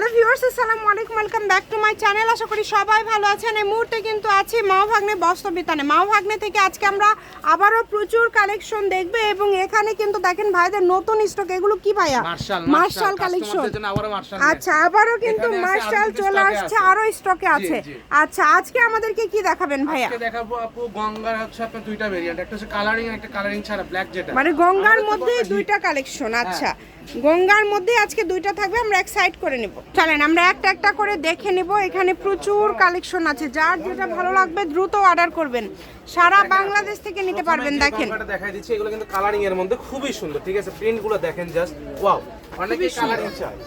Hello viewers আসসালামু আলাইকুম welcome back to my channel. আশা করি সবাই ভালো আছেন। এই মুহূর্তে কিন্তু আছি মাও ভাগ্নে বস্ত্রবিতানে মাও ভাগ্নে থেকে আজকে আমরা আবারও প্রচুর কালেকশন দেখবে এবং এখানে কিন্তু দেখেন ভাইদের নতুন স্টক এগুলো কি ভাইয়া? মার্শাল কালেকশন আচ্ছা আবারও কিন্তু মার্শাল চলে আসছে। আরও স্টকে আছে। আচ্ছা আজকে আমাদেরকে কি দেখাবেন ভাইয়া? আজকে দেখাবো আপু গঙ্গার হচ্ছে আপনার দুইটা ভেরিয়েন্ট একটা হচ্ছে কালারিং একটা কালারিং ছাড়া ব্ল্যাক যেটা। মানে গঙ্গার মধ্যে দুইটা কালেকশন হ্যাঁ। আচ্ছা গঙ্গার মধ্যে আজকে দুইটা থাকবে আমরা এক সাইড করে নেব। চলেন আমরা একটা একটা করে দেখে নেব এখানে প্রচুর কালেকশন আছে। যার যেটা ভালো লাগবে দ্রুত অর্ডার করবেন। সারা বাংলাদেশ থেকে নিতে পারবেন দেখেন। এটা দেখাই দিচ্ছি এগুলো কিন্তু কালারিং এর মধ্যে খুবই সুন্দর ঠিক আছে? প্রিন্টগুলো দেখেন জাস্ট ওয়াও অনেকে কালারিং চায়।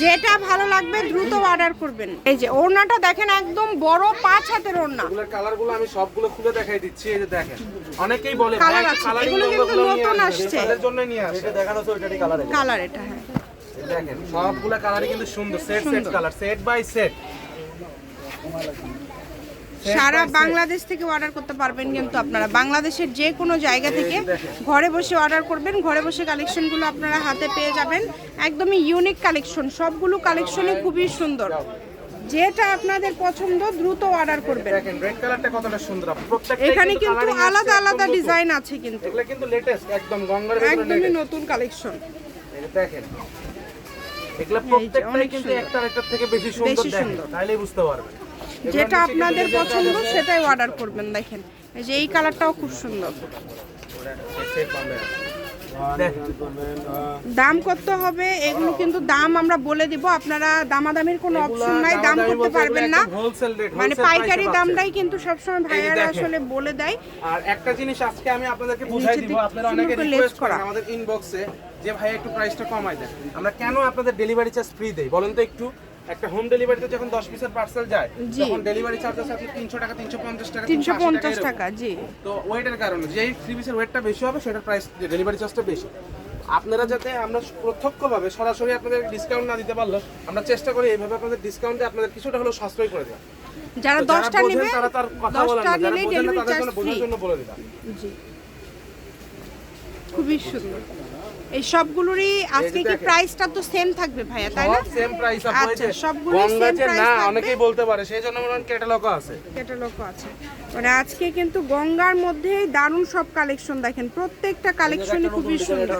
যেটা ভালো লাগবে দ্রুত অর্ডার করবেন। এই যে ওড়নাটা দেখেন একদম বড় পাঁচ হাতের ওড়না। এগুলোর কালারগুলো আমি সবগুলো খুলে দেখাই দিচ্ছি এই যে দেখেন। অনেকেই বলে কালার ভাই আছে, কালারিং এগুলো কিন্তু নতুন আসছে। এর জন্যই নিয়ে আসছে এটা দেখানো তো এটারই কালার কালার এটা হ্যাঁ। দেখেন সবগুলো কালারই কিন্তু সুন্দর। Set set colour set by set সারা বাংলাদেশ থেকে অর্ডার করতে পারবেন কিন্তু আপনারা। বাংলাদেশের যে কোনো জায়গা থেকে ঘরে বসে অর্ডার করবেন ঘরে বসে কালেকশনগুলো আপনারা হাতে পেয়ে যাবেন। একদমই ইউনিক কালেকশন সবগুলো কালেকশনই খুবই সুন্দর। যেটা আপনাদের পছন্দ দ্রুত অর্ডার করবেন। দেখেন রেড কালারটা কতটা সুন্দর আপু। প্রত্যেকটাই এখানে কিন্তু আলাদা আলাদা ডিজাইন আছে কিন্তু। এগুলো কিন্তু লেটেস্ট একদম গঙ্গার একদমই নতুন কালেকশন দেখেন এগুলো প্রত্যেকটাই কিন্তু সুন্দর। একটা একটার থেকে বেশি সুন্দর দেখেন। তাইলেই বুঝতে পারবেন। যেটা আপনাদের পছন্দ সেটাই অর্ডার করবেন দেখেন। এই যে এই কালারটাও খুব সুন্দর। দাম কত হবে এগুলো কিন্তু দাম আমরা বলে দিব আপনারা দামাদামির কোনো অপশন নাই দাম করতে পারবেন না। মানে পাইকারি দামটাই কিন্তু সবসময় ভাইয়ারা আসলে বলে দেয়। আর একটা জিনিস আজকে আমি আপনাদেরকে বুঝাই দিব আপনারা অনেকে রিকোয়েস্ট। করেন আমাদের ইনবক্সে যে ভাই একটু প্রাইসটা কমাই দেন। আমরা কেন আপনাদের ডেলিভারি চার্জ ফ্রি দেই? বলেন তো একটু। একটা হোম ডেলিভারিতে যখন 10 পিসের পার্সেল যায় তখন ডেলিভারি চার্জ আছে আপনি 300 টাকা 350 টাকা তিনশো পঞ্চাশ টাকা জি। তো ওয়েটের কারণে যেই থ্রি পিসের ওয়েটটা বেশি হবে সেটার প্রাইস ডেলিভারি চার্জটা বেশি। আপনারা যাতে আমরা প্রত্যক্ষভাবে সরাসরি আপনাদের ডিসকাউন্ট না দিতে পারল আমরা চেষ্টা করি এইভাবে আপনাদের ডিসকাউন্টে আপনাদের কিছুটা হলেও সাশ্রয় করে দেওয়া যারা তো যারা দশটা বোঝেন নেবে তারা তার কথা বলেন না যারা বোঝেন না তাদের জন্য বলে দিলাম। জি। খুবই সুন্দর। এই সবগুলোরই আজকে কি প্রাইসটা তো সেম থাকবে ভাইয়া তাই না? সেম প্রাইস আচ্ছা, সবগুলো যে price না অনেকেই বলতে পারে সেই জন্য মনে ক্যাটালগও আছে। ক্যাটালগও আছে। মানে আজকে কিন্তু গঙ্গার মধ্যে দারুণ সব কালেকশন দেখেন প্রত্যেকটা কালেকশনই খুবই সুন্দর।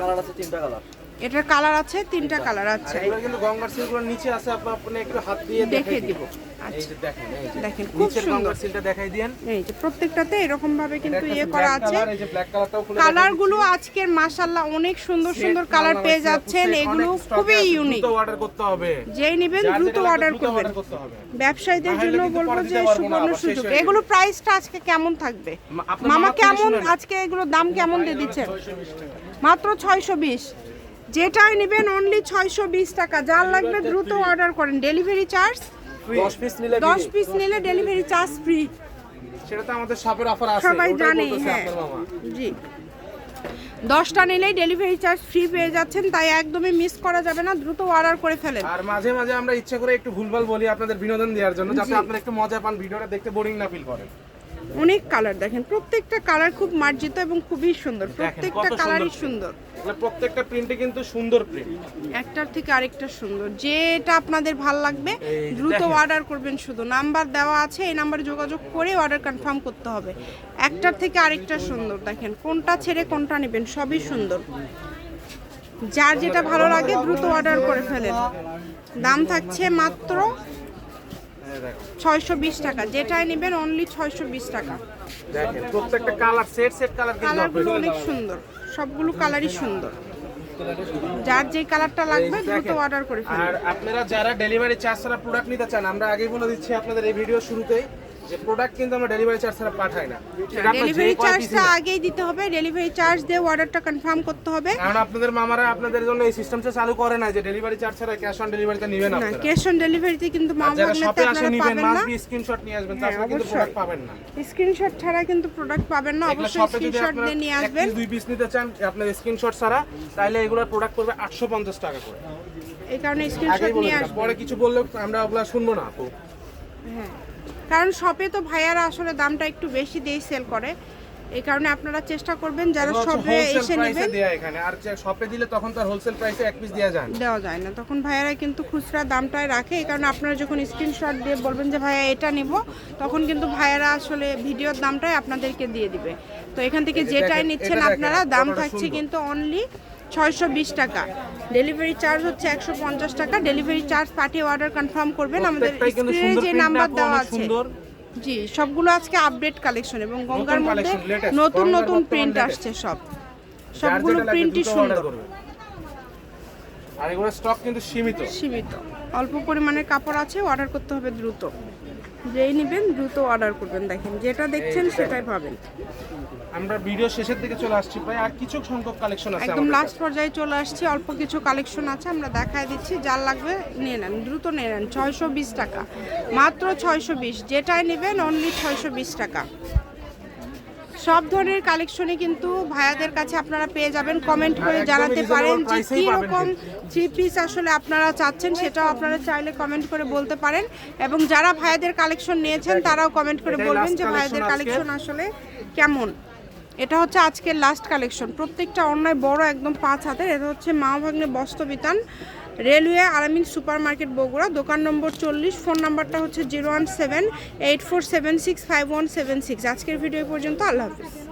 এটার কালার আছে তিনটা কালার আছে। এগুলো কিন্তু গঙ্গার সিলগুলোর নিচে আছে আপনি আপনি একটু হাত দিয়ে দেখে দিব। আচ্ছা। দেখেন দেখেন খুব সুন্দর। সিলটা দেখাই দিয়েন। এই যে প্রত্যেকটাতে এরকম ভাবে কিন্তু ইয়ে করা আছে। color, এই যে ব্ল্যাক কালারটাও খুলে কালারগুলো আজকের অনেক সুন্দর সুন্দর কালার পেয়ে যাচ্ছেন। এগুলো খুবই ইউনিক তো অর্ডার করতে হবে। যেই নেবেন দ্রুত অর্ডার করবেন। ব্যবসায়ীদের জন্য বলব যে সুবর্ণ সুযোগ। এগুলো প্রাইসটা আজকে কেমন থাকবে? মামা কেমন আজকে এগুলোর দাম কেমন দিয়ে দিচ্ছেন? মাত্র ছয়শো বিশ। যেটাই নেবেন অনলি ছয়শো বিশ টাকা। যার লাগবে দ্রুত অর্ডার করেন। ডেলিভারি চার্জ 10 পিস নিলে দশ পিস নিলে ডেলিভারি চার্জ ফ্রি সেটা তো আমাদের শপের অফার আছে। সবাই জানে হ্যাঁ। জি। দশটা নিলেই ডেলিভারি চার্জ ফ্রি পেয়ে যাচ্ছেন তাই একদমই মিস করা যাবে না। দ্রুত অর্ডার করে ফেলেন। আর মাঝে মাঝে আমরা ইচ্ছা করে একটু ভুলভাল বলি আপনাদের বিনোদন দেওয়ার জন্য যাতে আপনারা একটু মজা পান ভিডিওটা দেখতে বোরিং না ফিল করেন। অনেক কালার দেখেন। প্রত্যেকটা কালার খুব মার্জিত এবং খুবই সুন্দর। প্রত্যেকটা কালারই সুন্দর। প্রত্যেকটা প্রিন্টে কিন্তু সুন্দর প্রিন্ট একটার থেকে আরেকটা সুন্দর। যেটা আপনাদের ভালো লাগবে দ্রুত অর্ডার করবেন শুধু। নাম্বার দেওয়া আছে এই নাম্বারে যোগাযোগ করে অর্ডার কনফার্ম করতে হবে। একটার থেকে আরেকটা সুন্দর। দেখেন কোনটা ছেড়ে কোনটা নেবেন সবই সুন্দর। যার যেটা ভালো লাগে দ্রুত অর্ডার করে ফেলেন। দাম থাকছে মাত্র ছয়শো বিশ টাকা। যেটাই নেবেন অনলি ছয়শো বিশ টাকা। প্রত্যেকটা কালার সেট সেট কালার কালারগুলো অনেক সুন্দর। সবগুলো কালারই সুন্দর। যার যে কালারটা লাগবে দ্রুত। অর্ডার করে ফেলুন। আর আপনারা যারা ডেলিভারি চার্জ ছাড়া প্রোডাক্ট নিতে চান আমরা আগেই বলে দিচ্ছি আপনাদের এই ভিডিও শুরুতেই। যে প্রোডাক্ট কিন্তু আমরা ডেলিভারি চার্জ ছাড়া পাঠাই না। ডেলিভারি চার্জটা আগেই দিতে হবে ডেলিভারি চার্জ দিয়ে অর্ডারটা কনফার্ম করতে হবে। কারণ আপনাদের মামারা আপনাদের জন্য এই সিস্টেমটা চালু করে না যে ডেলিভারি চার্জ ছাড়া ক্যাশ অন ডেলিভারিতে নেবেন না ক্যাশ অন ডেলিভারিতে কিন্তু মা আর শপে আসে নিবেন বি স্ক্রিনশট নিয়ে আসবেন হ্যাঁ, তাছাড়া কিন্তু প্রোডাক্ট পাবেন না। স্ক্রিনশট ছাড়া কিন্তু প্রোডাক্ট পাবেন না অবশ্যই স্ক্রিনশট দিয়ে নিয়ে আসবেন। দুই পিস নিতে চান আপনার স্ক্রিনশট ছাড়া তাহলে এগুলোর প্রোডাক্ট পড়বে 850 টাকা করে। এই কারণে স্ক্রিনশট নিয়ে। আসবেন। পরে কিছু বললে আমরা ওগুলা শুনব না আপু। হ্যাঁ। কারণ শপে তো ভাইয়ারা আসলে দামটা একটু বেশি দিয়ে সেল করে। এই কারণে আপনারা চেষ্টা করবেন যারা শপে এসে নেবেন। দেয়া এখানে। আর যে শপে দিলে তখন তো হোলসেল প্রাইসে এক পিস দেওয়া যায় না। দেওয়া যায় না। তখন ভাইয়ারা কিন্তু খুচরা দামটাই রাখে। এই কারণে আপনারা যখন স্ক্রিনশট দিয়ে বলবেন যে ভাইয়া এটা নিব তখন কিন্তু ভাইয়ারা আসলে ভিডিওর দামটাই আপনাদেরকে দিয়ে দিবে। তো এখান থেকে যেটাই নিচ্ছেন আপনারা দাম থাকছে কিন্তু অনলি ছয়শো বিশ টাকা। ডেলিভারি চার্জ হচ্ছে একশো পঞ্চাশ টাকা। ডেলিভারি চার্জ পাঠিয়ে অর্ডার কনফার্ম করবেন। আমাদের স্ক্রিনে যে নাম্বার দেওয়া আছে। জি সবগুলো আজকে আপডেট কালেকশন এবং গঙ্গার মধ্যে নতুন নতুন প্রিন্ট আসছে সব। সবগুলো প্রিন্টই সুন্দর। আর এগুলো স্টক কিন্তু সীমিত। সীমিত। অল্প পরিমাণের কাপড় আছে অর্ডার করতে হবে দ্রুত। যেই নেবেন দ্রুত অর্ডার করবেন দেখেন যেটা দেখছেন সেটাই পাবেন। আমরা ভিডিও শেষের দিকে চলে আসছি প্রায় আর কিছু সংখ্যক কালেকশন আছে একদম লাস্ট পর্যায়ে চলে আসছি অল্প কিছু কালেকশন আছে আমরা দেখায় দিচ্ছি যার লাগবে নিয়ে নেন দ্রুত নিয়ে নেন ছয়শো বিশ টাকা মাত্র ছয়শো বিশ যেটাই নেবেন অনলি ছয়শো বিশ টাকা। সব ধরনের কালেকশনই কিন্তু ভাইয়াদের কাছে আপনারা পেয়ে যাবেন। কমেন্ট করে জানাতে পারেন যে price-এই কী রকম থ্রি পিস আসলে আপনারা চাচ্ছেন সেটাও আপনারা চাইলে কমেন্ট করে বলতে পারেন। এবং যারা ভাইয়াদের কালেকশন নিয়েছেন তারাও কমেন্ট করে বলবেন যে ভাইয়াদের কালেকশন আসলে কেমন। এটা হচ্ছে আজকের লাস্ট কালেকশন প্রত্যেকটা অন্যায় বড় একদম পাঁচ হাতের। এটা হচ্ছে মা ভাগ্নে বস্ত্রবিতান রেলওয়ে আরামিন সুপার মার্কেট বগুড়া, দোকান নম্বর চল্লিশ, ফোন নাম্বারটা হচ্ছে zero one seven eight four seven six five one seven six. আজকের ভিডিও পর্যন্ত, আল্লাহ হাফিজ।